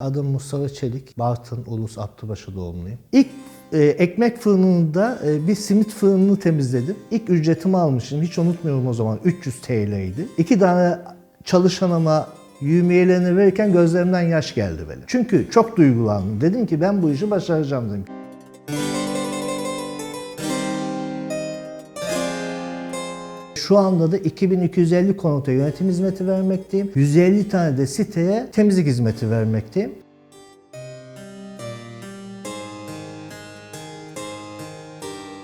Adım Mustafa Çelik, Bartın Ulus Abdübaşı doğumluyum. İlk e, ekmek fırınında e, bir simit fırınını temizledim. İlk ücretimi almışım, hiç unutmuyorum o zaman 300 TL'ydi. İki tane çalışanıma yümiyelerini verirken gözlerimden yaş geldi benim. Çünkü çok duygulandım. Dedim ki ben bu işi başaracağım dedim. Şu anda da 2250 konuta yönetim hizmeti vermekteyim. 150 tane de siteye temizlik hizmeti vermekteyim.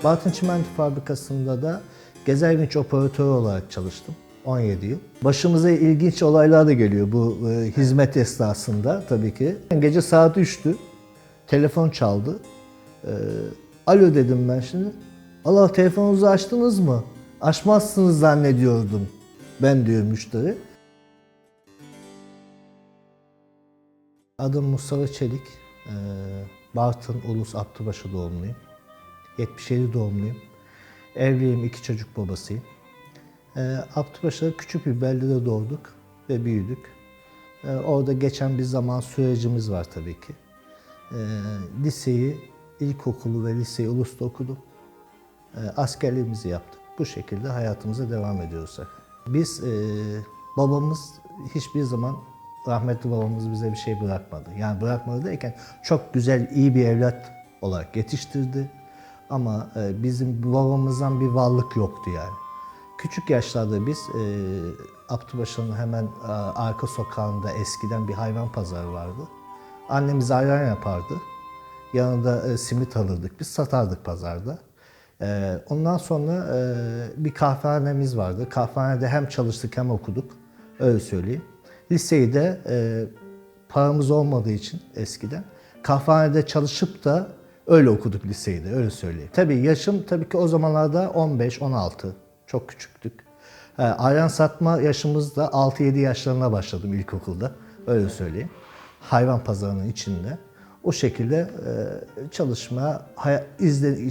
Bartın Çimento Fabrikası'nda da Gezer Vinç operatörü olarak çalıştım. 17 yıl. Başımıza ilginç olaylar da geliyor bu e, hizmet esnasında tabii ki. Gece saat 3'tü. Telefon çaldı. E, Alo dedim ben şimdi. Allah telefonunuzu açtınız mı? Açmazsınız zannediyordum. Ben diyor müşteri. Adım Mustafa Çelik. E, Bartın Ulus Abdübaşı doğumluyum. 77 doğumluyum. Evliyim, iki çocuk babasıyım. E, Abdübaşı'da küçük bir beldede doğduk ve büyüdük. E, orada geçen bir zaman sürecimiz var tabii ki. Liseyi, ilkokulu ve liseyi Ulus'ta okudum. Askerliğimizi yaptık. Bu şekilde hayatımıza devam ediyoruz. Biz, e, babamız hiçbir zaman, rahmetli babamız bize bir şey bırakmadı. Yani bırakmadı derken çok güzel, iyi bir evlat olarak yetiştirdi. Ama e, bizim babamızdan bir varlık yoktu yani. Küçük yaşlarda biz e, Abdübaşı'nın hemen e, arka sokağında eskiden bir hayvan pazarı vardı. Annemiz ayran yapardı. Yanında e, simit alırdık. Biz satardık pazarda. E, ondan sonra e, bir kahvehanemiz vardı. Kahvehanede hem çalıştık hem okuduk. Öyle söyleyeyim. Liseyi de e, paramız olmadığı için eskiden kahvehanede çalışıp da öyle okuduk liseyi de öyle söyleyeyim. Tabii yaşım tabii ki o zamanlarda 15-16. Çok küçüktük. E, ayran satma yaşımızda 6-7 yaşlarına başladım ilkokulda. Öyle söyleyeyim. Hayvan pazarının içinde. O şekilde e, çalışma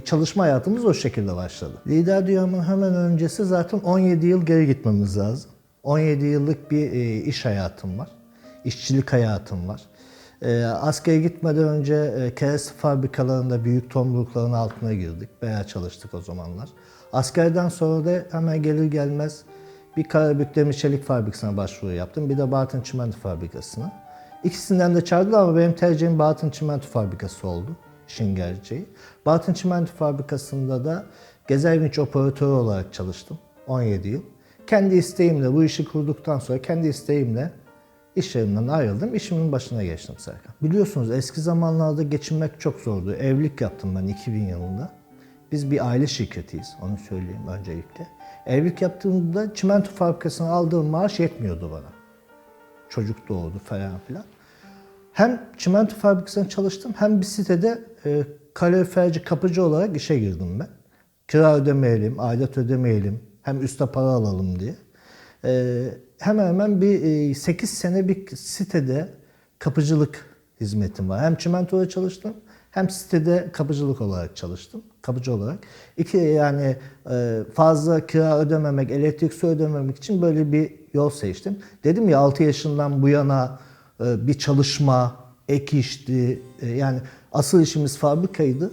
çalışma hayatımız o şekilde başladı. Lider Dünya'nın hemen öncesi zaten 17 yıl geri gitmemiz lazım. 17 yıllık bir e, iş hayatım var. İşçilik hayatım var. E, askere gitmeden önce e, fabrikalarında büyük tomrukların altına girdik. Bayağı çalıştık o zamanlar. Askerden sonra da hemen gelir gelmez bir Karabük Demir Çelik Fabrikası'na başvuru yaptım. Bir de Bartın Çimento Fabrikası'na. İkisinden de çağırdılar ama benim tercihim Bartın Çimento Fabrikası oldu. İşin gerçeği. Bartın Çimento Fabrikası'nda da Gezer Vinç operatörü olarak çalıştım. 17 yıl. Kendi isteğimle bu işi kurduktan sonra kendi isteğimle iş yerimden ayrıldım. İşimin başına geçtim Serkan. Biliyorsunuz eski zamanlarda geçinmek çok zordu. Evlilik yaptım ben 2000 yılında. Biz bir aile şirketiyiz. Onu söyleyeyim öncelikle. Evlilik yaptığımda çimento fabrikasına aldığım maaş yetmiyordu bana çocuk doğdu falan filan. Hem çimento fabrikasında çalıştım hem bir sitede e, kaloriferci kapıcı olarak işe girdim ben. Kira ödemeyelim, aidat ödemeyelim, hem üste para alalım diye. E, hemen hemen bir e, 8 sene bir sitede kapıcılık hizmetim var. Hem çimentoda çalıştım hem sitede kapıcılık olarak çalıştım. Kapıcı olarak. İki yani e, fazla kira ödememek, elektrik su ödememek için böyle bir yol seçtim. Dedim ya 6 yaşından bu yana bir çalışma, ek işti. E, yani asıl işimiz fabrikaydı.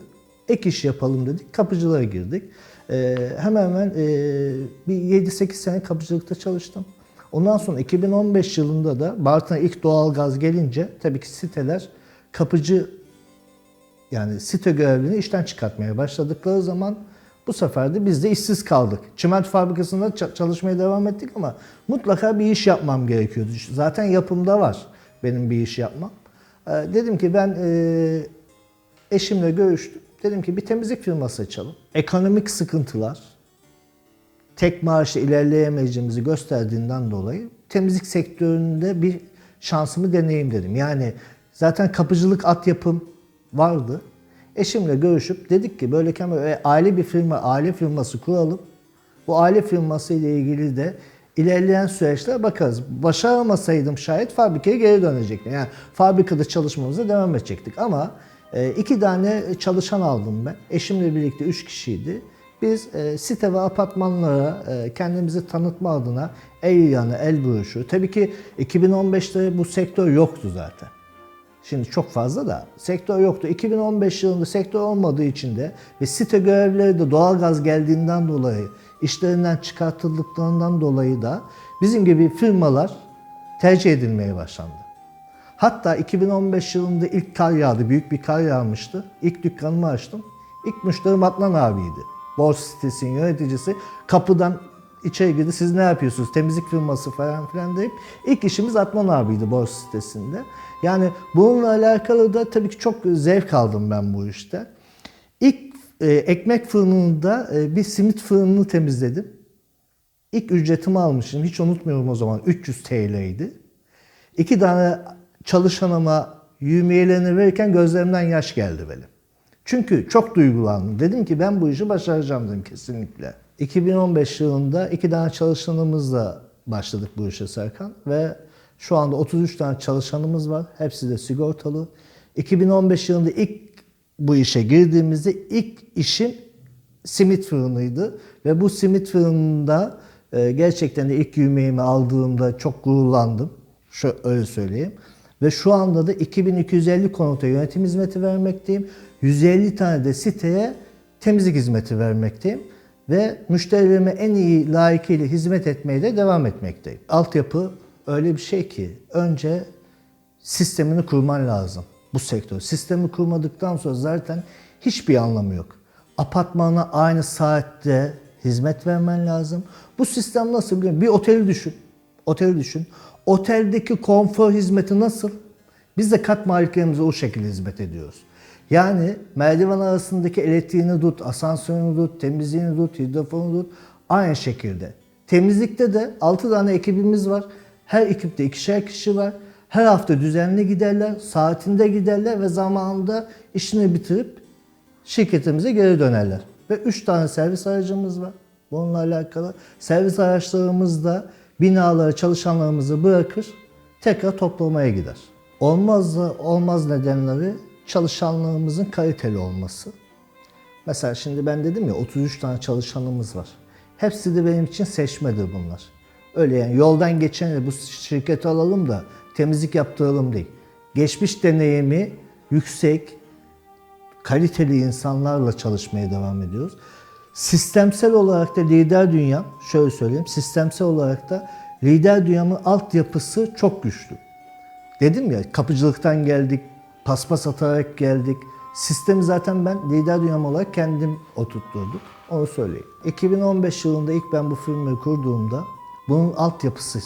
Ek iş yapalım dedik. Kapıcılığa girdik. E, hemen hemen e, bir 7-8 sene kapıcılıkta çalıştım. Ondan sonra 2015 yılında da Bartın'a ilk doğalgaz gelince tabii ki siteler kapıcı yani site görevlilerini işten çıkartmaya başladıkları zaman bu sefer de biz de işsiz kaldık. Çimento fabrikasında ça- çalışmaya devam ettik ama mutlaka bir iş yapmam gerekiyordu. Zaten yapımda var benim bir iş yapmam. Ee, dedim ki ben e, eşimle görüştüm. Dedim ki bir temizlik firması açalım. Ekonomik sıkıntılar, tek maaşla ilerleyemeyeceğimizi gösterdiğinden dolayı temizlik sektöründe bir şansımı deneyeyim dedim. Yani zaten kapıcılık at yapım vardı. Eşimle görüşüp dedik ki böyle aile bir firma, aile firması kuralım. Bu aile firması ile ilgili de ilerleyen süreçte bakarız. Başaramasaydım şayet fabrikaya geri dönecektim. Yani fabrikada çalışmamıza devam edecektik. Ama e, iki tane çalışan aldım ben. Eşimle birlikte üç kişiydi. Biz e, site ve apartmanlara e, kendimizi tanıtma adına el yanı, el broşürü. Tabii ki 2015'te bu sektör yoktu zaten. Şimdi çok fazla da sektör yoktu. 2015 yılında sektör olmadığı için de ve site görevlileri de doğalgaz geldiğinden dolayı, işlerinden çıkartıldıklarından dolayı da bizim gibi firmalar tercih edilmeye başlandı. Hatta 2015 yılında ilk kar yağdı, büyük bir kar yağmıştı. İlk dükkanımı açtım. İlk müşterim Adnan abiydi. Borsa sitesinin yöneticisi. Kapıdan içeri girdi. Siz ne yapıyorsunuz? Temizlik firması falan filan deyip ilk işimiz Adnan abiydi borsa sitesinde. Yani bununla alakalı da tabii ki çok zevk aldım ben bu işte. İlk e, ekmek fırınında e, bir simit fırınını temizledim. İlk ücretimi almışım. Hiç unutmuyorum o zaman. 300 TL'ydi. İki tane çalışanıma yümeyelerini verirken gözlerimden yaş geldi benim. Çünkü çok duygulandım. Dedim ki ben bu işi başaracağım dedim kesinlikle. 2015 yılında iki tane çalışanımızla başladık bu işe Serkan ve şu anda 33 tane çalışanımız var. Hepsi de sigortalı. 2015 yılında ilk bu işe girdiğimizde ilk işim simit fırınıydı ve bu simit fırınında e, gerçekten de ilk yemeğimi aldığımda çok gururlandım. Şu öyle söyleyeyim. Ve şu anda da 2250 konuta yönetim hizmeti vermekteyim. 150 tane de siteye temizlik hizmeti vermekteyim. Ve müşterilerime en iyi layıkıyla hizmet etmeye de devam etmekteyim. Altyapı öyle bir şey ki önce sistemini kurman lazım bu sektör. Sistemi kurmadıktan sonra zaten hiçbir anlamı yok. Apartmana aynı saatte hizmet vermen lazım. Bu sistem nasıl biliyor musun? Bir oteli düşün. Oteli düşün. Oteldeki konfor hizmeti nasıl? Biz de kat maliklerimize o şekilde hizmet ediyoruz. Yani merdiven arasındaki elektriğini tut, asansörünü tut, temizliğini tut, hidrofonu tut. Aynı şekilde. Temizlikte de 6 tane ekibimiz var. Her ekipte ikişer kişi var. Her hafta düzenli giderler, saatinde giderler ve zamanında işini bitirip şirketimize geri dönerler. Ve 3 tane servis aracımız var. Bununla alakalı servis araçlarımız da binaları çalışanlarımızı bırakır, tekrar toplamaya gider. Olmaz olmaz nedenleri çalışanlarımızın kaliteli olması. Mesela şimdi ben dedim ya 33 tane çalışanımız var. Hepsi de benim için seçmedir bunlar. Öyle yani yoldan geçen bu şirketi alalım da temizlik yaptıralım değil. Geçmiş deneyimi yüksek, kaliteli insanlarla çalışmaya devam ediyoruz. Sistemsel olarak da lider dünya, şöyle söyleyeyim, sistemsel olarak da lider dünyamın altyapısı çok güçlü. Dedim ya kapıcılıktan geldik, paspas atarak geldik. Sistemi zaten ben lider dünyam olarak kendim oturtturdum. Onu söyleyeyim. 2015 yılında ilk ben bu firmayı kurduğumda bunun altyapısı,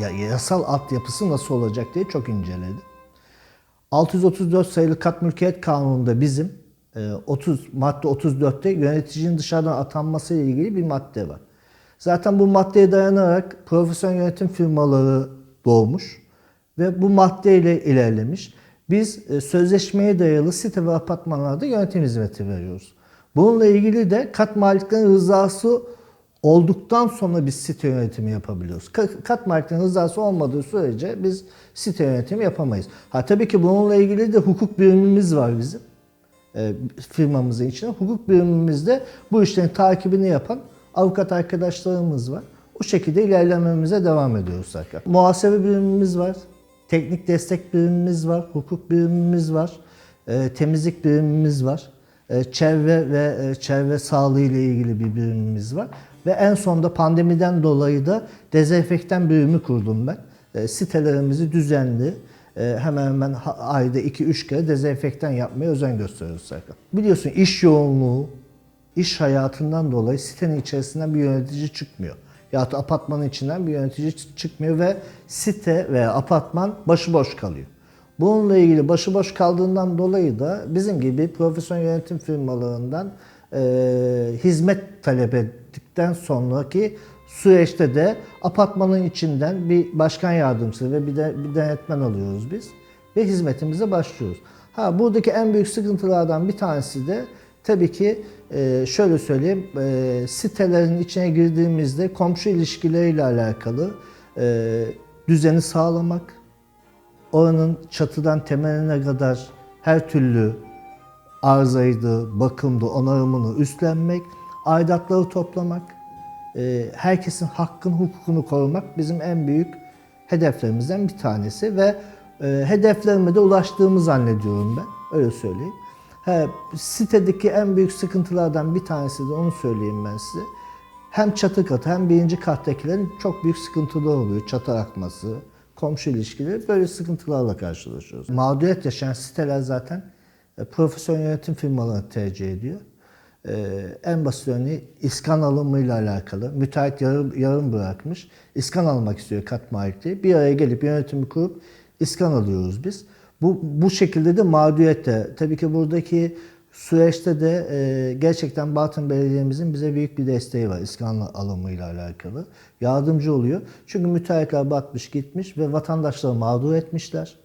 ya yasal altyapısı nasıl olacak diye çok inceledim. 634 sayılı kat mülkiyet kanununda bizim e, 30 madde 34'te yöneticinin dışarıdan atanması ile ilgili bir madde var. Zaten bu maddeye dayanarak profesyonel yönetim firmaları doğmuş ve bu maddeyle ilerlemiş. Biz e, sözleşmeye dayalı site ve apartmanlarda yönetim hizmeti veriyoruz. Bununla ilgili de kat maliklerinin rızası olduktan sonra biz site yönetimi yapabiliyoruz. Ka- Kat maliklerinin rızası olmadığı sürece biz site yönetimi yapamayız. Ha tabii ki bununla ilgili de hukuk birimimiz var bizim. E, firmamızın içinde. Hukuk birimimizde bu işlerin takibini yapan avukat arkadaşlarımız var. O şekilde ilerlememize devam ediyoruz zaten. Muhasebe birimimiz var. Teknik destek birimimiz var. Hukuk birimimiz var. e, temizlik birimimiz var. e, çevre ve e, çevre sağlığı ile ilgili bir birimimiz var. Ve en sonunda pandemiden dolayı da dezenfektan birimi kurdum ben. E, sitelerimizi düzenli, e, hemen hemen ayda 2-3 kere dezenfektan yapmaya özen gösteriyoruz Serkan. Biliyorsun iş yoğunluğu, iş hayatından dolayı sitenin içerisinden bir yönetici çıkmıyor. Ya da apartmanın içinden bir yönetici çıkmıyor ve site veya apartman başıboş kalıyor. Bununla ilgili başıboş kaldığından dolayı da bizim gibi profesyonel yönetim firmalarından e, hizmet talep ettikten sonraki süreçte de apartmanın içinden bir başkan yardımcısı ve bir de bir denetmen alıyoruz biz ve hizmetimize başlıyoruz. Ha buradaki en büyük sıkıntılardan bir tanesi de tabii ki e, şöyle söyleyeyim e, sitelerin içine girdiğimizde komşu ilişkileriyle alakalı e, düzeni sağlamak, oranın çatıdan temeline kadar her türlü arızaydı, bakımdı, onarımını üstlenmek, aidatları toplamak, e, herkesin hakkın hukukunu korumak bizim en büyük hedeflerimizden bir tanesi ve e, hedeflerime de ulaştığımı zannediyorum ben. Öyle söyleyeyim. He, sitedeki en büyük sıkıntılardan bir tanesi de onu söyleyeyim ben size. Hem çatı katı hem birinci kattakilerin çok büyük sıkıntıları oluyor. Çatı akması, komşu ilişkileri böyle sıkıntılarla karşılaşıyoruz. Mağduriyet yaşayan siteler zaten e, profesyonel yönetim firmalarını tercih ediyor. Ee, en basit örneği iskan alımıyla alakalı. Müteahhit yarım, yarım bırakmış. İskan almak istiyor kat malikleri. Bir araya gelip yönetimi kurup iskan alıyoruz biz. Bu, bu şekilde de mağduriyet de. Tabii ki buradaki süreçte de e, gerçekten Batın Belediye'mizin bize büyük bir desteği var iskan alımıyla alakalı. Yardımcı oluyor. Çünkü müteahhitler batmış gitmiş ve vatandaşları mağdur etmişler.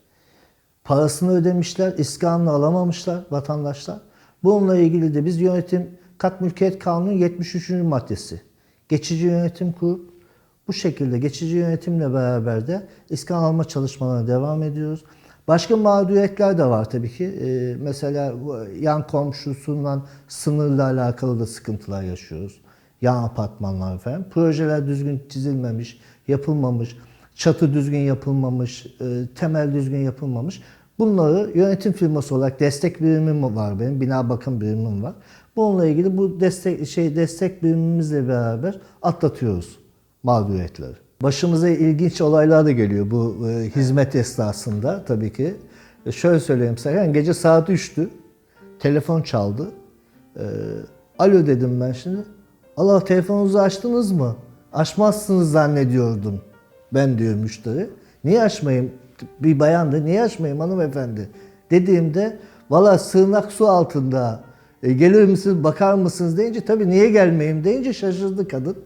Parasını ödemişler, iskanını alamamışlar vatandaşlar. Bununla ilgili de biz yönetim kat mülkiyet kanunu 73. maddesi. Geçici yönetim kurup bu şekilde geçici yönetimle beraber de iskan alma çalışmalarına devam ediyoruz. Başka mağduriyetler de var tabii ki. Ee, mesela yan komşusundan sınırla alakalı da sıkıntılar yaşıyoruz. Yan apartmanlar falan. Projeler düzgün çizilmemiş, yapılmamış, çatı düzgün yapılmamış, e, temel düzgün yapılmamış. Bunları yönetim firması olarak destek birimim var benim, bina bakım birimim var. Bununla ilgili bu destek şey destek birimimizle beraber atlatıyoruz mağduriyetleri. Başımıza ilginç olaylar da geliyor bu e, hizmet esnasında tabii ki. E, şöyle söyleyeyim size, yani gece saat 3'tü, telefon çaldı. E, Alo dedim ben şimdi. Allah telefonunuzu açtınız mı? Açmazsınız zannediyordum. Ben diyor müşteri. Niye açmayayım? Bir bayandı. Niye açmayayım hanımefendi? Dediğimde valla sığınak su altında. E, gelir misiniz bakar mısınız deyince tabii niye gelmeyeyim deyince şaşırdı kadın.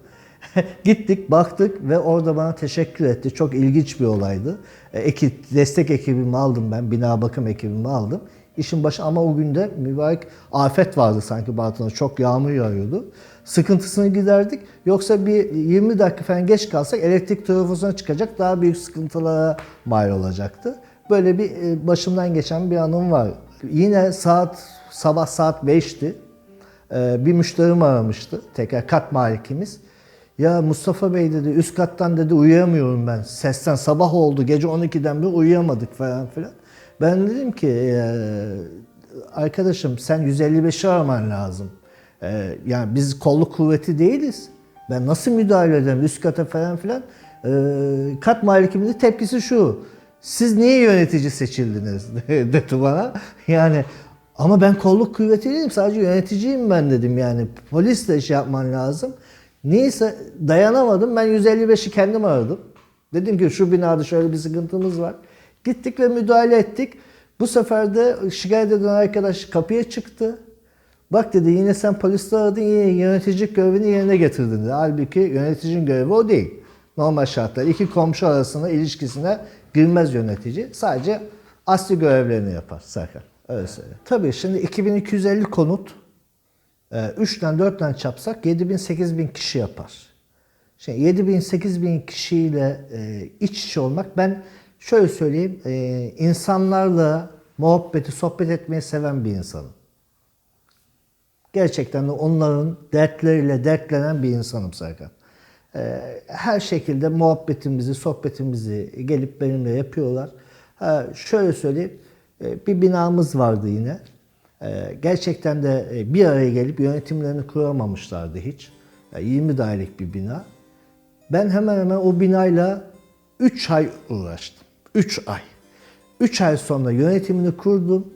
Gittik baktık ve orada bana teşekkür etti. Çok ilginç bir olaydı. E, ekip, destek ekibimi aldım ben. Bina bakım ekibimi aldım. İşin başı ama o günde mübarek afet vardı sanki Bartın'da. Çok yağmur yağıyordu. Sıkıntısını giderdik. Yoksa bir 20 dakika falan geç kalsak elektrik trafosuna çıkacak daha büyük sıkıntılara mal olacaktı. Böyle bir e, başımdan geçen bir anım var. Yine saat sabah saat 5'ti. Ee, Bir müşterim aramıştı. Tekrar kat malikimiz. Ya Mustafa Bey dedi üst kattan dedi uyuyamıyorum ben. Sesten sabah oldu gece 12'den beri uyuyamadık falan filan. Ben dedim ki "Ee, arkadaşım sen 155'i araman lazım. Ee, yani biz kolluk kuvveti değiliz. Ben nasıl müdahale ederim üst kata falan filan. Ee, kat malikimizin tepkisi şu. Siz niye yönetici seçildiniz dedi bana. Yani ama ben kolluk kuvveti değilim sadece yöneticiyim ben dedim yani. Polisle şey yapman lazım. Neyse dayanamadım ben 155'i kendim aradım. Dedim ki şu binada şöyle bir sıkıntımız var. Gittik ve müdahale ettik. Bu sefer de şikayet eden arkadaş kapıya çıktı. Bak dedi yine sen poliste aradın yine yöneticilik görevini yerine getirdin dedi. Halbuki yöneticinin görevi o değil. Normal şartlar iki komşu arasında ilişkisine girmez yönetici. Sadece asli görevlerini yapar Serkan. Öyle söyleyeyim. Tabii şimdi 2250 konut 3'ten 4'ten çapsak 7000-8000 kişi yapar. Şimdi 7000-8000 kişiyle e, iç içe olmak ben şöyle söyleyeyim e, insanlarla muhabbeti, sohbet etmeyi seven bir insanım. Gerçekten de onların dertleriyle dertlenen bir insanım Serkan. Ee, her şekilde muhabbetimizi, sohbetimizi gelip benimle yapıyorlar. Şöyle söyleyeyim, e, bir binamız vardı yine. Ee, gerçekten de e, bir araya gelip yönetimlerini kuramamışlardı hiç. Yani 20 dairelik bir bina. Ben hemen hemen o binayla 3 ay uğraştım. 3 ay. 3 ay sonra yönetimini kurdum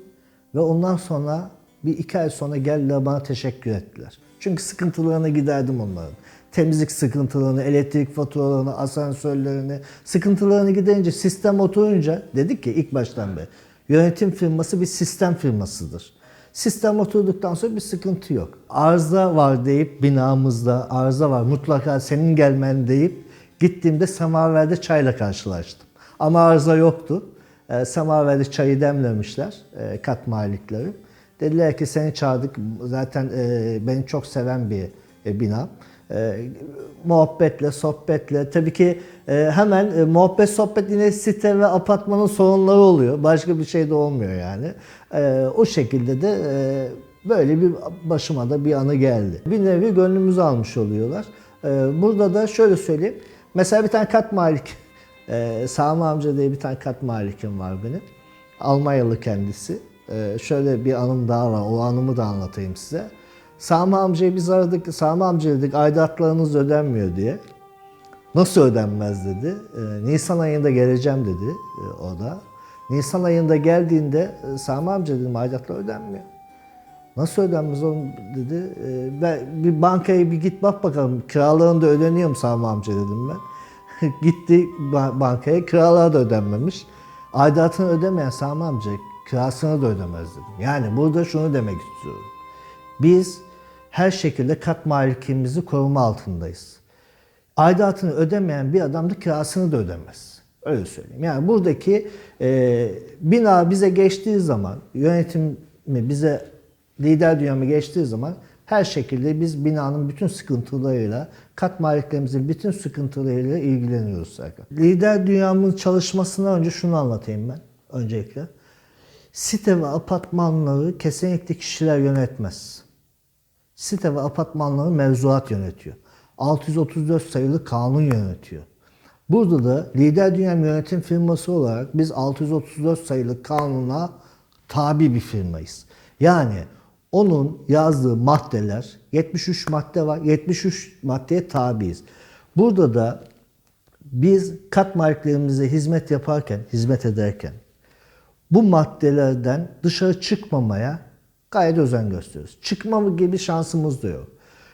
ve ondan sonra bir iki ay sonra geldiler bana teşekkür ettiler. Çünkü sıkıntılarını giderdim onların. Temizlik sıkıntılarını, elektrik faturalarını, asansörlerini, sıkıntılarını giderince sistem oturunca dedik ki ilk baştan beri yönetim firması bir sistem firmasıdır. Sistem oturduktan sonra bir sıkıntı yok. Arıza var deyip binamızda arıza var mutlaka senin gelmen deyip gittiğimde semaverde çayla karşılaştım. Ama arıza yoktu. E, semaverde çayı demlemişler e, kat malikleri. Dediler ki seni çağırdık. Zaten e, beni çok seven bir e, bina. E, muhabbetle, sohbetle. Tabii ki e, hemen e, muhabbet, sohbet yine site ve apartmanın sorunları oluyor. Başka bir şey de olmuyor yani. E, o şekilde de e, böyle bir başıma da bir anı geldi. Bir nevi gönlümüzü almış oluyorlar. E, burada da şöyle söyleyeyim. Mesela bir tane kat malik Ee, Sami amca diye bir tane kat malikim var benim. Almanyalı kendisi. Ee, şöyle bir anım daha var. O anımı da anlatayım size. Sami amcayı biz aradık. Sami amca dedik aidatlarınız ödenmiyor diye. Nasıl ödenmez dedi. Ee, Nisan ayında geleceğim dedi e, o da. Nisan ayında geldiğinde e, Sami amca dedim aidatlar ödenmiyor. Nasıl ödenmez oğlum dedi. Ee, ben, bir bankaya bir git bak bakalım kiralarında ödeniyor mu Sami amca dedim ben. Gitti ba- bankaya kiralar da ödenmemiş. Aidatını ödemeyen Sami amca kirasını da ödemez dedim. Yani burada şunu demek istiyorum. Biz her şekilde kat malikimizi koruma altındayız. Aidatını ödemeyen bir adam da kirasını da ödemez. Öyle söyleyeyim. Yani buradaki e, bina bize geçtiği zaman, yönetimi bize lider dünyamı geçtiği zaman her şekilde biz binanın bütün sıkıntılarıyla, kat maliklerimizin bütün sıkıntılarıyla ilgileniyoruz Serkan. Lider dünyamın çalışmasından önce şunu anlatayım ben öncelikle. Site ve apartmanları kesinlikle kişiler yönetmez site ve apartmanları mevzuat yönetiyor. 634 sayılı kanun yönetiyor. Burada da Lider Dünya Yönetim Firması olarak biz 634 sayılı kanuna tabi bir firmayız. Yani onun yazdığı maddeler 73 madde var. 73 maddeye tabiiz. Burada da biz kat maliklerimize hizmet yaparken, hizmet ederken bu maddelerden dışarı çıkmamaya gayet özen gösteriyoruz. Çıkma gibi şansımız da yok.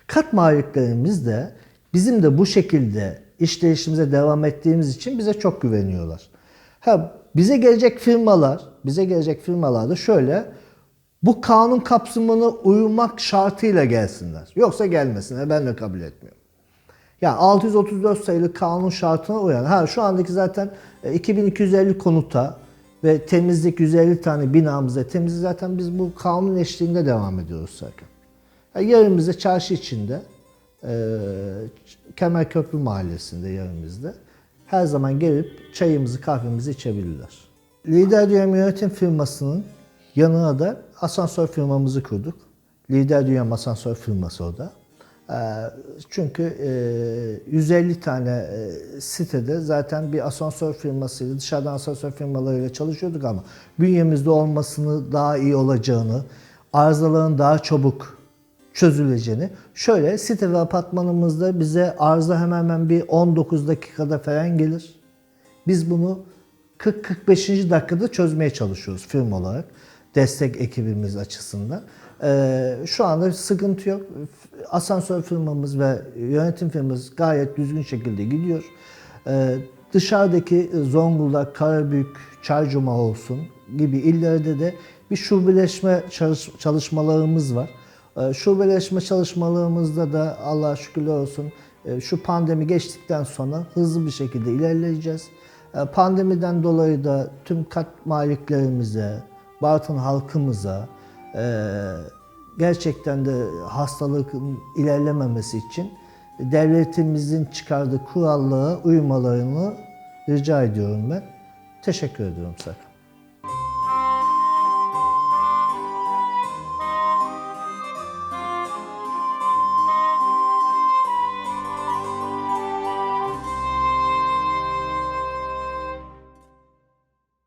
Kat maliklerimiz de bizim de bu şekilde işleyişimize devam ettiğimiz için bize çok güveniyorlar. Ha, bize gelecek firmalar, bize gelecek firmalar da şöyle bu kanun kapsamına uymak şartıyla gelsinler. Yoksa gelmesinler. Ben de kabul etmiyorum. Yani 634 sayılı kanun şartına uyan. Ha şu andaki zaten e, 2250 konuta ve temizlik 150 tane binamızda temizlik zaten biz bu kanun eşliğinde devam ediyoruz zaten. Yani yerimizde çarşı içinde e, Kemerköprü Mahallesi'nde yerimizde her zaman gelip çayımızı kahvemizi içebilirler. Lider Dünya Yönetim Firması'nın yanına da asansör firmamızı kurduk. Lider Dünya Asansör firması o da. Ee, Çünkü e, 150 tane e, sitede zaten bir asansör firmasıyla, dışarıdan asansör firmalarıyla çalışıyorduk ama bünyemizde olmasını daha iyi olacağını, arızaların daha çabuk çözüleceğini. Şöyle site ve apartmanımızda bize arıza hemen hemen bir 19 dakikada falan gelir. Biz bunu 40-45. dakikada çözmeye çalışıyoruz firma olarak. Destek ekibimiz açısından. Ee, şu anda sıkıntı yok. Asansör firmamız ve yönetim firmamız gayet düzgün şekilde gidiyor. Ee, dışarıdaki Zonguldak, Karabük, Çaycuma olsun gibi illerde de bir şubeleşme çalış- çalışmalarımız var. Ee, Şubeleşme çalışmalarımızda da Allah'a şükürler olsun e, şu pandemi geçtikten sonra hızlı bir şekilde ilerleyeceğiz. E, Pandemiden dolayı da tüm kat maliklerimize, Bartın halkımıza gerçekten de hastalığın ilerlememesi için devletimizin çıkardığı kurallara uymalarını rica ediyorum ben. Teşekkür ediyorum Serkan.